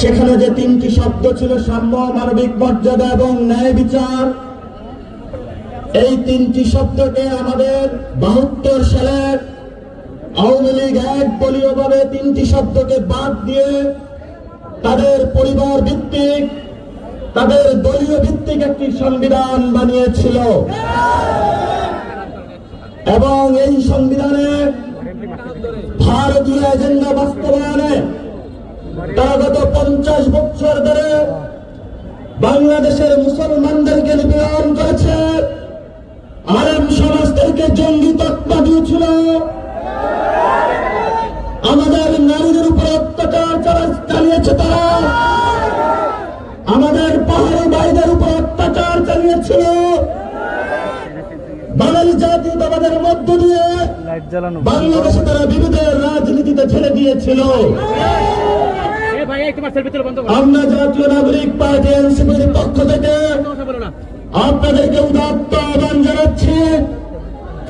সেখানে যে তিনটি শব্দ ছিল সাম্য, মানবিক মর্যাদা এবং ন্যায় বিচার, এই তিনটি শব্দকে আমাদের বাহাত্তর সালের আওয়ামী লীগ এক দলীয়ভাবে তিনটি শব্দকে বাদ দিয়ে তাদের পরিবার ভিত্তিক, তাদের দলীয় ভিত্তিক একটি সংবিধান বানিয়েছিল। এবং এই সংবিধানে ভারতীয় এজেন্ডা বাস্তবায়নে তারা গত পঞ্চাশ বছর ধরে বাংলাদেশের মুসলমানদেরকে নিপীড়ন করেছে। আরব সমাজদেরকে জঙ্গি তৎপা দিয়েছিল। আমাদের নারীদের উপর অত্যাচার চালা- চালিয়েছে তারা। আমাদের পাহাড়ি ভাইদের উপর অত্যাচার চালিয়েছিল। বাঙালি জাতীয়তাবাদের মধ্য দিয়ে বাংলাদেশে তারা বিরোধের রাজনীতিতে ছেড়ে দিয়েছিল। আমরা জাতীয় নাগরিক পার্টি এনসিপির পক্ষ থেকে আপনাদেরকে উদাত্ত আহ্বান জানাচ্ছি।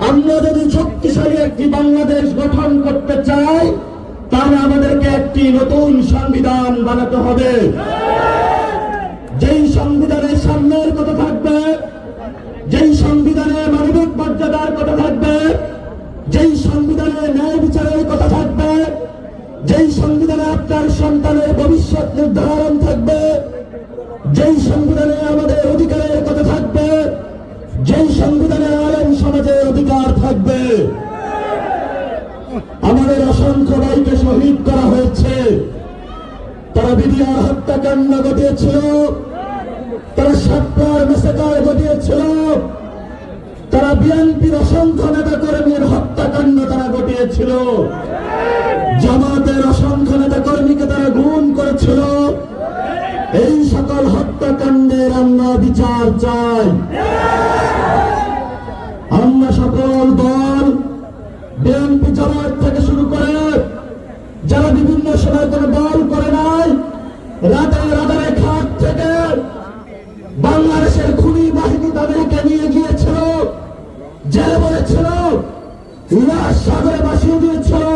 আমরা যদি শক্তিশালী একটি বাংলাদেশ গঠন করতে চাই তাহলে আমাদেরকে একটি নতুন সংবিধান বানাতে হবে। যেই সংবিধানের সামনের কথা থাকবে যেই সংবিধানে মানবিক মর্যাদার কথা থাকবে যেই সংবিধানে ন্যায় বিচারের কথা থাকবে যেই সংবিধানে আপনার হত্যাকাণ্ড ঘটিয়েছিল, তারা সাতবার মেসেকার ঘটিয়েছিল, তারা বিএনপির অসংখ্য নেতা কর্মীর হত্যাকাণ্ড তারা ঘটিয়েছিল। জামাতের অসংখ্য নেতা কর্মীকে তারা গুম করেছিল। এই সকল হত্যাকাণ্ডের আমরা বিচার চাই। আমরা সকল দল বিএনপি জামাত থেকে শুরু করে যারা বিভিন্ন সময় কোনো দল রাতে রাজারে খাট থেকে বাংলাদেশের খুনি বাহিনী তাদেরকে নিয়ে গিয়েছিল, জেলে বলেছিল সাগরে ভাসিয়ে দিয়েছিল।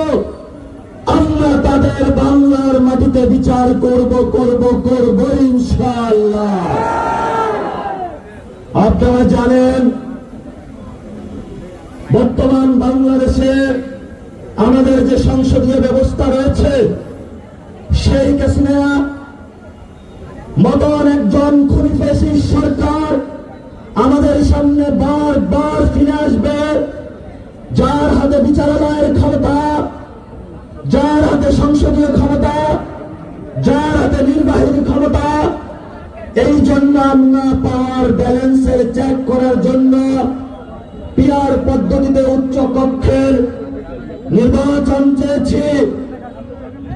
আমরা তাদের বাংলার মাটিতে বিচার করব করব করব ইনশাআল্লাহ। আপনারা জানেন, বর্তমান বাংলাদেশে আমাদের যে সংসদীয় ব্যবস্থা রয়েছে শেখ হাসিনা মতন একজন খুনি ফেসিস সরকার। আমাদের সামনে বার বার ফিরে আসবে। যার হাতে বিচারালয়ের ক্ষমতা, যার হাতে সংসদীয় ক্ষমতা, যার হাতে নির্বাহী ক্ষমতা, এই জন্য আমরা পাওয়ার ব্যালেন্সের চেক করার জন্য পিয়ার পদ্ধতিতে উচ্চ কক্ষের নির্বাচন চেয়েছি।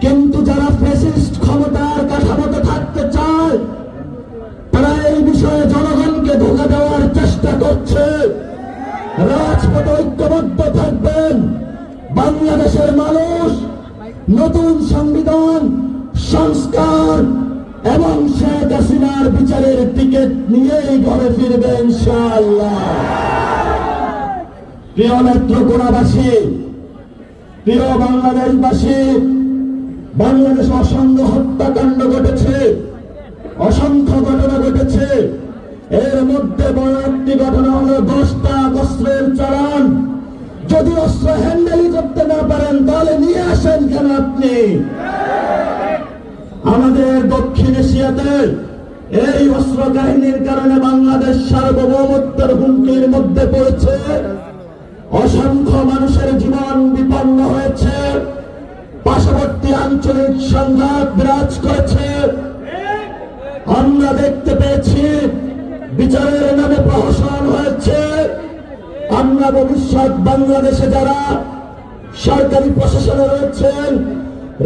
কিন্তু যারা ফেসিস্ট ক্ষমতার কাঠামোতে থাকতে চায়, তারা এই বিষয়ে জনগণকে ধোকা দেওয়ার চেষ্টা করছে। রাজপথে ঐক্যবদ্ধ থাকবেন। বাংলাদেশের মানুষ নতুন সংবিধান, সংস্কার এবং শেখ হাসিনার বিচারের টিকিট নিয়েই ঘরে ফিরবে ইনশাআল্লাহ। প্রিয় নেত্রকোনাবাসী, প্রিয় বাংলাদেশবাসী বাংলাদেশ অসংখ্য হত্যাকাণ্ড ঘটেছে। অসংখ্য ঘটনা ঘটেছে। এর মধ্যে বড় একটি ঘটনা হলো দশটা অস্ত্রের চালান। যদি অস্ত্র হ্যান্ডেলই করতে না পারেন, তাহলে নিয়ে আসেন কেন আপনি? আমাদের দক্ষিণ এশিয়াতে এই অস্ত্র কাহিনীর কারণে বাংলাদেশ সার্বভৌমত্বের হুমকির মধ্যে পড়েছে। অসংখ্য মানুষের জীবন বিপন্ন হয়েছে। পার্শ্ববর্তী আঞ্চলিক সংঘাত বিরাজ করেছে। আমরা দেখতে পেয়েছি, বিচারের নামে প্রহসন হয়েছে। আমরা ভবিষ্যৎ বাংলাদেশে যারা সরকারি প্রশাসনে রয়েছেন,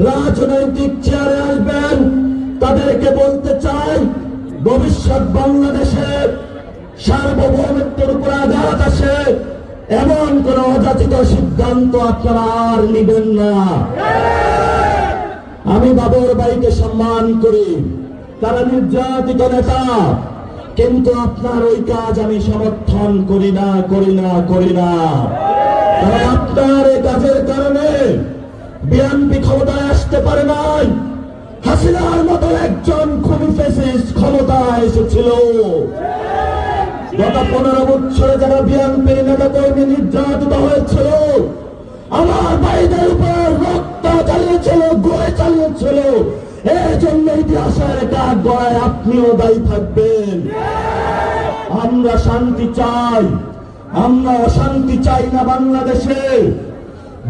রাজনৈতিক চেয়ারে আসবেন, তাদেরকে বলতে চাই, ভবিষ্যৎ বাংলাদেশে সার্বভৌমত্বের উপর আঘাত আসে। এমন কোন অযাচিত সিদ্ধান্ত আপনারা আর নিবেন না। আমি বাবর ভাইকে সম্মান করি, তারা নির্যাতিত নেতা, কিন্তু আপনার ওই কাজ আমি সমর্থন করি না করি না করি না। কারণ আপনার এই কাজের কারণে বিএনপি ক্ষমতায় আসতে পারে নাই। হাসিনার মতো একজন খুবই ফেসিস্ট ক্ষমতায় এসেছিল। গত পনেরো বছরে যারা বিএনপির নেতা কর্মী নির্যাতিত হয়েছিল, আমার ভাইদের উপর রক্ত চালিয়েছিল গোয়ে চালিয়েছিল। এই জন্য ইতিহাসের কাজ গড়ায় আপনিও দায়ী থাকবেন। আমরা শান্তি চাই, আমরা অশান্তি চাই না বাংলাদেশে।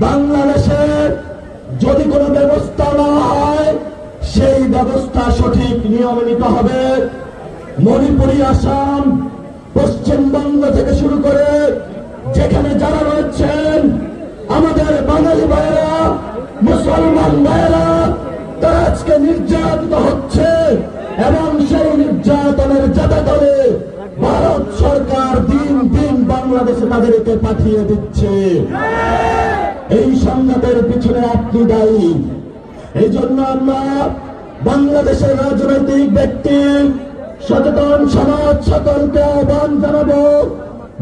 বাংলাদেশে যদি কোনো ব্যবস্থা না হয়, সেই ব্যবস্থা সঠিক নিয়মে নিতে হবে। মণিপুরি আসাম পশ্চিমবঙ্গ থেকে শুরু করে যেখানে যারা রয়েছেন, আমাদের বাঙালি ভাইয়েরা, মুসলমান ভাইয়েরা, তারা আজকে নির্যাতিত হচ্ছে এবং সেই নির্যাতনের যাতা করে ভারত সরকার দিন দিন বাংলাদেশে তাদেরকে পাঠিয়ে দিচ্ছে। এই সংঘাতের পিছনে আপনি দায়ী। এই জন্য আমরা বাংলাদেশের রাজনৈতিক ব্যক্তি সচেতন সমাজ সকলকে আহ্বান জানাব।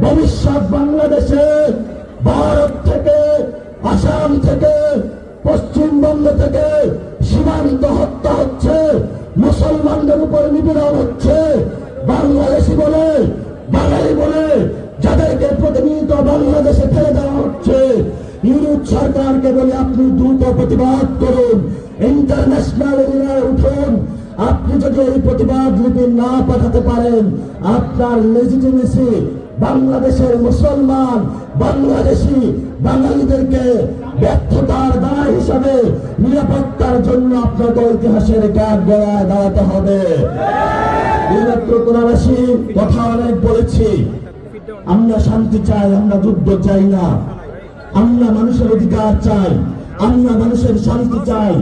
ভবিষ্যৎ বাংলাদেশে, ভারত থেকে, আসাম থেকে, পশ্চিমবঙ্গ থেকে সীমান্ত হত্যা হচ্ছে, মুসলমানদের উপর নিপীড়ন হচ্ছে। বাংলাদেশি বলে, বাঙালি বলে যাদেরকে প্রতিনিয়ত বাংলাদেশে ফেলে দেওয়া হচ্ছে, ইউরোপ সরকারকে বলে আপনি দ্রুত প্রতিবাদ করুন, ইন্টারন্যাশনাল উঠুন আপনি যদি এই প্রতিবাদ লিপি না পাঠাতে পারেন, আপনার লেজিটিমেসি বাংলাদেশের মুসলমান, বাংলাদেশি, বাঙালিদেরকে ব্যর্থতার দায় হিসাবে নিরাপত্তার জন্য আপনাকে ইতিহাসের কাঠ গড়ায় দাঁড়াতে হবে। কথা অনেক বলেছি। আমরা শান্তি চাই, আমরা যুদ্ধ চাই না। আমরা মানুষের অধিকার চাই। আমরা মানুষের শান্তি চাই,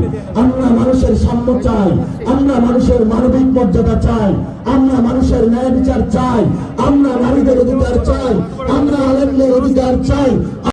আমরা মানুষের সাম্য চাই, আমরা মানুষের মানবিক মর্যাদা চাই, আমরা মানুষের ন্যায় বিচার চাই, আমরা নারীদের অধিকার চাই, আমরা আলেমদের অধিকার চাই